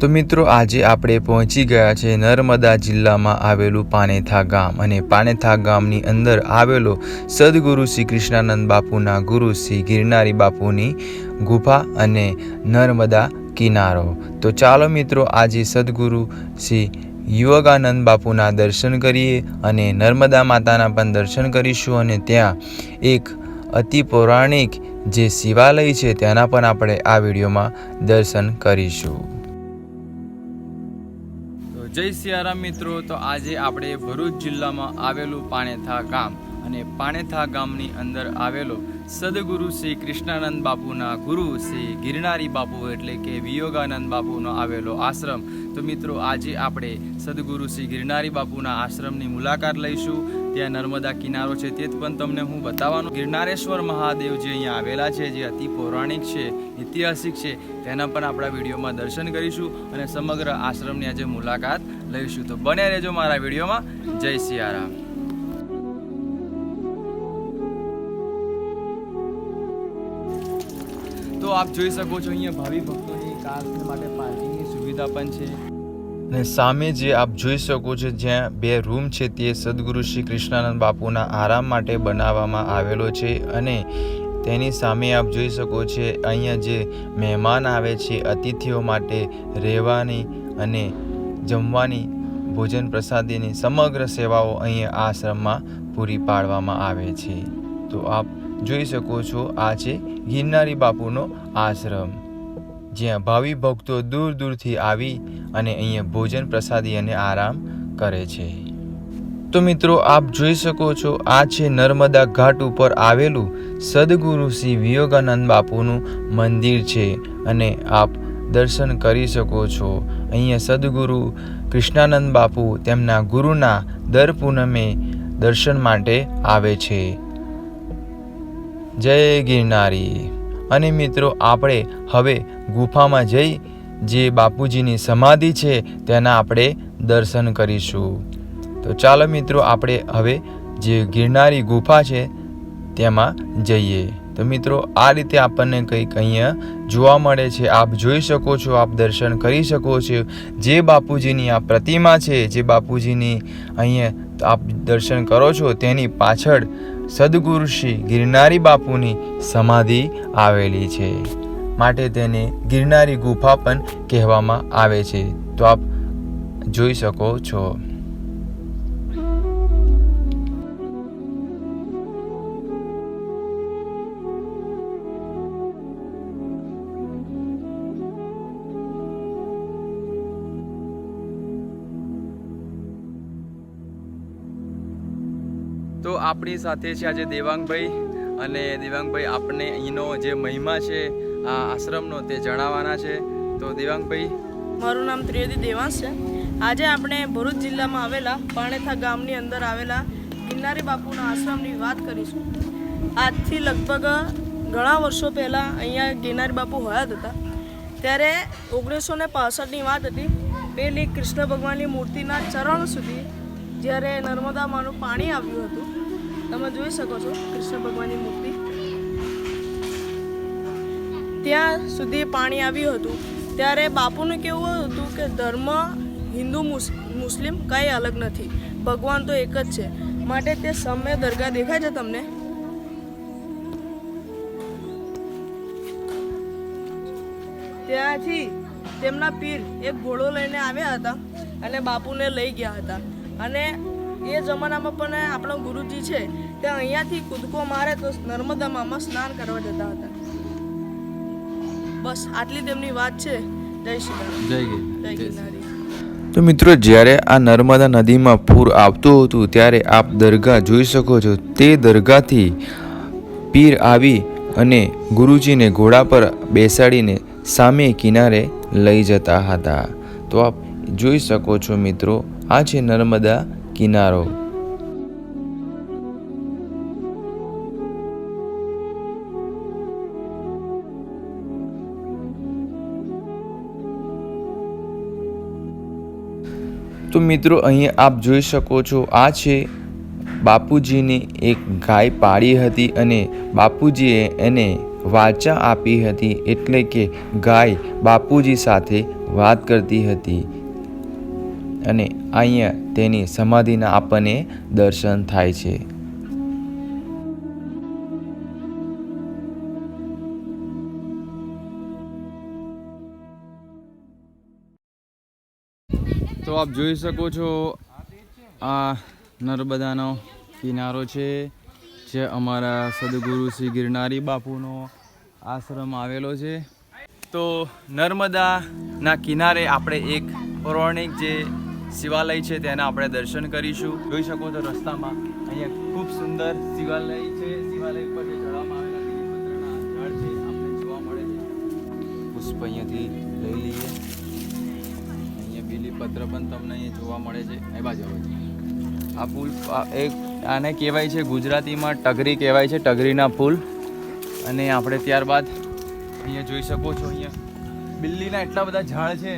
તો મિત્રો, આજે આપણે પહોંચી ગયા છે નર્મદા જિલ્લામાં આવેલું પાનેથા ગામ અને પાનેથા ગામની અંદર આવેલો સદગુરુ શ્રી કૃષ્ણાનંદ બાપુના ગુરુ શ્રી ગિરનારી બાપુની ગુફા અને નર્મદા કિનારો. તો ચાલો મિત્રો, આજે સદગુરુ શ્રી યુવગાનંદ બાપુના દર્શન કરીએ અને નર્મદા માતાના પણ દર્શન કરીશું અને ત્યાં એક અતિ પૌરાણિક જે શિવાલય છે, તેના પણ આપણે આ વિડીયોમાં દર્શન કરીશું. જય સિયારામ મિત્રો, તો આજે આપણે ભરૂચ જિલ્લામાં આવેલું પાણેથા ગામ અને પાણેથા ગામની અંદર આવેલો સદગુરુ શ્રી કૃષ્ણાનંદ બાપુના ગુરુ શ્રી ગિરનારી બાપુ એટલે કે વિયોગાનંદ બાપુનો આવેલો આશ્રમ. તો મિત્રો, આજે આપણે સદગુરુ શ્રી ગિરનારી બાપુના આશ્રમની મુલાકાત લઈશું ત્યાં નર્મદા કિનારો છે, તે પણ તમને હું બતાવવાનું. ગિરનારેશ્વર મહાદેવ જે અહીંયા આવેલા છે, જે અતિ પૌરાણિક છે, ઐતિહાસિક છે, તેના પણ આપણા વિડીયોમાં દર્શન કરીશું અને સમગ્ર આશ્રમની આજે મુલાકાત લઈશું. તો બને રહેજો મારા વિડીયોમાં. જય સિયારામ. તો આપ જોઈ શકો છો, અહીંયા ભાવિ ભક્તોની કાર માટે પાર્કિંગની સુવિધા પણ છે. અને સામે જે આપ જોઈ શકો છો, જ્યાં બે રૂમ છે, તે સદગુરુ શ્રી કૃષ્ણાનંદ બાપુના આરામ માટે બનાવવામાં આવેલો છે અને તેની સામે આપ જોઈ શકો છો, અહીંયા જે મહેમાન આવે છે, અતિથિઓ માટે રહેવાની અને જમવાની, ભોજન પ્રસાદીની સમગ્ર સેવાઓ અહીંયા આશ્રમમાં પૂરી પાડવામાં આવે છે. તો આપ જોઈ શકો છો, આ છે ગિરનારી બાપુનો આશ્રમ. જ્યાં ભાવિ ભક્તો દૂર દૂરથી આવી અને અહીંયા ભોજન પ્રસાદી અને આરામ કરે છે. તો મિત્રો, આપ જોઈ શકો છો, આ છે નર્મદા ઘાટ ઉપર આવેલું સદગુરુ શ્રી વિયોગાનંદ બાપુનું મંદિર છે અને આપ દર્શન કરી શકો છો. અહીંયા સદગુરુ કૃષ્ણાનંદ બાપુ તેમના ગુરુના દર પૂનમે દર્શન માટે આવે છે. જય ગિરનારી. અને મિત્રો, આપણે હવે ગુફામાં જઈ જે બાપુજીની સમાધિ છે તેના આપણે દર્શન કરીશું. તો ચાલો મિત્રો, આપણે હવે જે ગિરનારી ગુફા છે તેમાં જઈએ. તો મિત્રો, આ રીતે આપણને કંઈક અહીંયા જોવા મળે છે. આપ જોઈ શકો છો, આપ દર્શન કરી શકો છો. જે બાપુજીની આ પ્રતિમા છે, જે બાપુજીની અહીંયા આપ દર્શન કરો છો, તેની પાછળ સદગુરુ શ્રી ગિરનારી બાપુની સમાધિ આવેલી છે. માટે તેને ગિરનારી ગુફા પણ કહેવામાં આવે છે. તો આપ જોઈ શકો છો. તો આપણી સાથે છે આજે દેવાંગભાઈ અને દેવાંગભાઈ આપણે અહીંનો જે મહિમા છે, આ આશ્રમનો તે જણાવવાના છે. તો દેવાંગભાઈ. મારું નામ ત્રિવેદી દેવાંશ છે. આજે આપણે ભરૂચ જિલ્લામાં આવેલા પાણેથા ગામની અંદર આવેલા ગિરનારી બાપુના આશ્રમની વાત કરીશું. આજથી લગભગ ઘણા વર્ષો પહેલાં અહીંયા ગિરનારી બાપુ હયાત હતા. ત્યારે ઓગણીસો ને પાસઠની વાત હતી. પેલી કૃષ્ણ ભગવાનની મૂર્તિના ચરણ સુધી જ્યારે નર્મદામાંનું પાણી આવ્યું હતું, તમે જોઈ શકો છો કૃષ્ણ ભગવાનની મૂર્તિ. ત્યાં સુધી પાણી આવ્યું હતું. ત્યારે બાપુનું કેવું હતું કે ધર્મ હિન્દુ મુસ્લિમ કંઈ અલગ નથી. ભગવાન તો એક જ છે. માટે તે સમ્ય દરગાહ દેખાય છે તમને? ત્યાંથી તેમના પીર એક ઘોડો લઈને આવ્યા હતા અને બાપુને લઈ ગયા હતા. અને એ જમાનામાં પણ આપણો ગુરુજી છે તે અહીંયાથી કૂદકો મારે તો નર્મદામાં સ્નાન કરવા જતા હતા. બસ આટલી તેમની વાત છે. જય શ્રી જય જય ગિરનારી. તો મિત્રો જ્યારે આ નર્મદા નદીમાં પૂર આવતું હતું ત્યારે આપ દરગાહ જોઈ શકો છો. તે દરગાહથી પીર આવી અને ગુરુજીને ઘોડા પર બેસાડીને સામે કિનારે લઈ જતા હતા. તો આપ જોઈ શકો છો મિત્રો, આ છે નર્મદા કિનારો. તો મિત્રો અહીં આપ જોઈ શકો છો, આ છે બાપુજીની એક ગાય પાળી હતી અને બાપુજીએ એને વાચા આપી હતી એટલે કે ગાય બાપુજી સાથે વાત કરતી હતી. અને અહીંયા તેની સમાધિના આપણને દર્શન થાય છે. તો આપ જોઈ શકો છો આ નર્મદાનો કિનારો છે, જે અમારા સદગુરુ શ્રી ગિરનારી બાપુનો આશ્રમ આવેલો છે. તો નર્મદાના કિનારે આપણે એક પૌરાણિક જે શિવાલય છે, તેના આપણે દર્શન કરીશું. જોઈ શકો છો રસ્તામાં અહીંયા ખૂબ સુંદર શિવાલય છે. શિવાલય પર જે ચડવામાં આવેલા બીલીપત્રના ઝાડ જોવા મળે છે. પુષ્પ અહીંયાથી લઈ લઈએ. અહીંયા બીલીપત્ર પણ તમને અહીંયા જોવા મળે છે. એ બાજુ આવે છે. આ પુલ એક, આને કહેવાય છે ગુજરાતીમાં ટગરી કહેવાય છે, ટગરીના પુલ. અને આપણે ત્યારબાદ અહીંયા જોઈ શકો છો અહીંયા. બિલ્લીના એટલા બધા ઝાડ છે.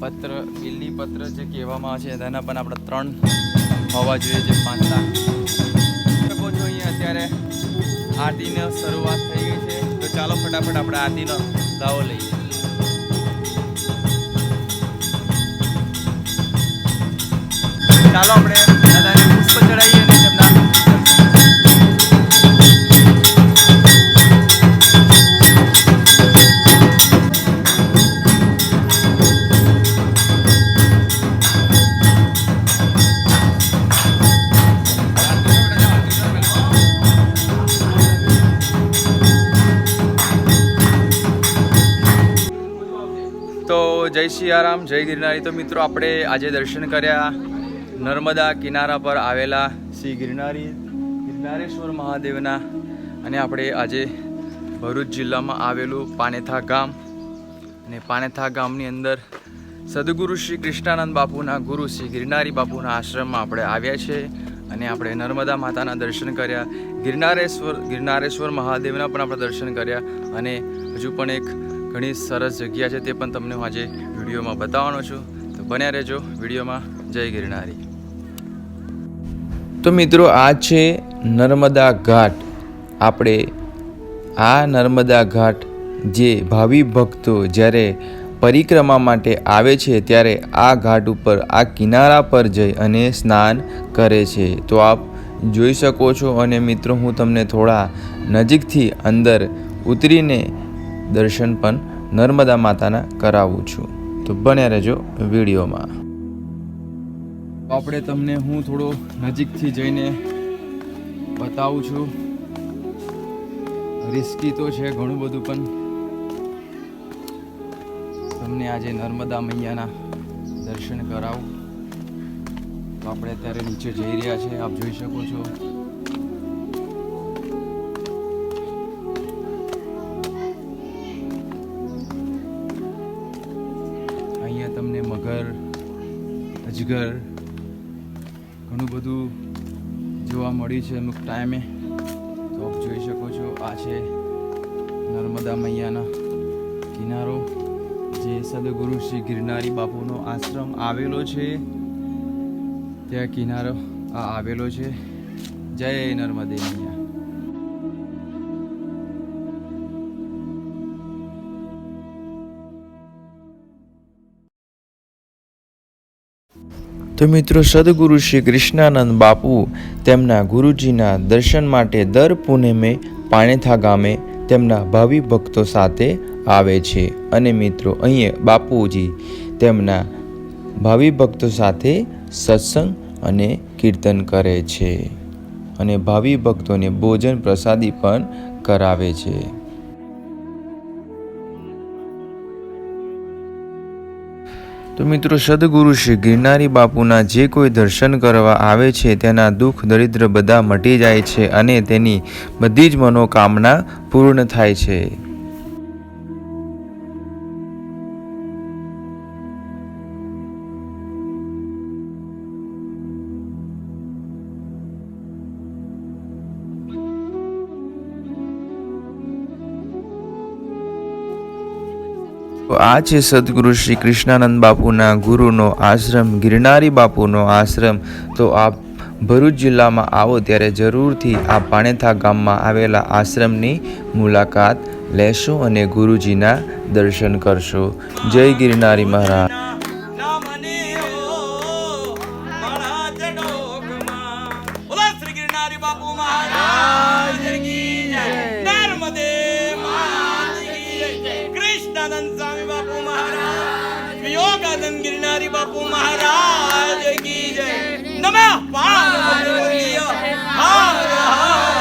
પત્ર બિલ્લી પત્ર જે કહેવામાં આવે છે તેના પણ આપણે ત્રણ હોવા જોઈએ જે પાંચતા શકો છો અહીંયા અત્યારે આરતીની શરૂઆત થઈ ગઈ છે, તો ચાલો ફટાફટ આપણે આરતીનો દાવો લઈએ. ચાલો આપણે દાદાને પુષ્પ ચડાવીએ. સિયારામ, જય ગિરનારી. તો મિત્રો, આપણે આજે દર્શન કર્યા નર્મદા કિનારા પર આવેલા શ્રી ગિરનારી, ગિરનારેશ્વર મહાદેવના. અને આપણે આજે ભરૂચ જિલ્લામાં આવેલું પાનેથા ગામ. અને પાનેથા ગામની અંદર સદગુરુ શ્રી કૃષ્ણાનંદ બાપુના ગુરુ શ્રી ગિરનારી બાપુના આશ્રમમાં આપણે આવ્યા છે. અને આપણે નર્મદા માતાના દર્શન કર્યા, ગિરનારેશ્વર ગિરનારેશ્વર મહાદેવના પણ આપણે દર્શન કર્યા. અને હજુ પણ એક ઘણી સરસ જગ્યા છે તે પણ તમને હું આજે વિડીયોમાં બતાવવાનો છું. તો બન્યા રહેજો વિડીયોમાં. જય ગિરનારી. તો મિત્રો, આ છે નર્મદા ઘાટ. આપણે આ નર્મદા ઘાટ જે ભાવિ ભક્તો જ્યારે પરિક્રમા માટે આવે છે, ત્યારે આ ઘાટ ઉપર, આ કિનારા પર જઈ અને સ્નાન કરે છે. તો આપ જોઈ શકો છો અને મિત્રો, હું તમને થોડા નજીકથી અંદર ઉતરીને દર્શન પણ નર્મદા માતાના કરાવું છું. તો બન્યા રહેજો વિડીયોમાં. આપણે તમને હું થોડો નજીકથી જઈને બતાવું છું. રિસ્કી તો છે ઘણું બધું, પણ તમને આજે નર્મદા મૈયાના દર્શન કરાવું. આપણે અત્યારે નીચે જઈ રહ્યા છે આપ જોઈ શકો છો. અજગર ઘણું બધું જોવા મળ્યું છે અમુક ટાઈમે તો જોઈ શકો છો, આ છે નર્મદા મૈયાના કિનારો, જે સદગુરુ શ્રી ગિરનારી બાપુનો આશ્રમ આવેલો છે. ત્યાં કિનારો આ આવેલો છે. જય નર્મદે મૈયા. તો મિત્રો સદગુરુ શ્રી કૃષ્ણાનંદ બાપુ તેમના ગુરુજીના દર્શન માટે દર પૂનમે પાણેથા ગામે તેમના ભાવિ ભક્તો સાથે આવે છે. અને મિત્રો, અહીંયા બાપુજી તેમના ભાવિ ભક્તો સાથે સત્સંગ અને કીર્તન કરે છે. અને ભાવિ ભક્તોને ભોજન પ્રસાદી પણ કરાવે છે. તો મિત્રો સદગુરુ શ્રી ગિરનારી બાપુના જે કોઈ દર્શન કરવા આવે છે તેના દુઃખ દરિદ્ર બધા મટી જાય છે અને તેની બધી જ મનોકામના પૂર્ણ થાય છે. તો આ છે સદગુરુ શ્રી કૃષ્ણાનંદ બાપુના ગુરુનો આશ્રમ, ગિરનારી બાપુનો આશ્રમ. તો આપ ભરૂચ જિલ્લામાં આવો ત્યારે જરૂરથી આ પાણેથા ગામમાં આવેલા આશ્રમની મુલાકાત લેશો અને ગુરુજીના દર્શન કરશો. જય ગિરનારી મહારાજ. સ્વામી બાપુ મહારાજ વિયોગાનંદ ગિરનારી બાપુ મહારાજ કી જય. નમઃ. પાર્વતીય. હર હર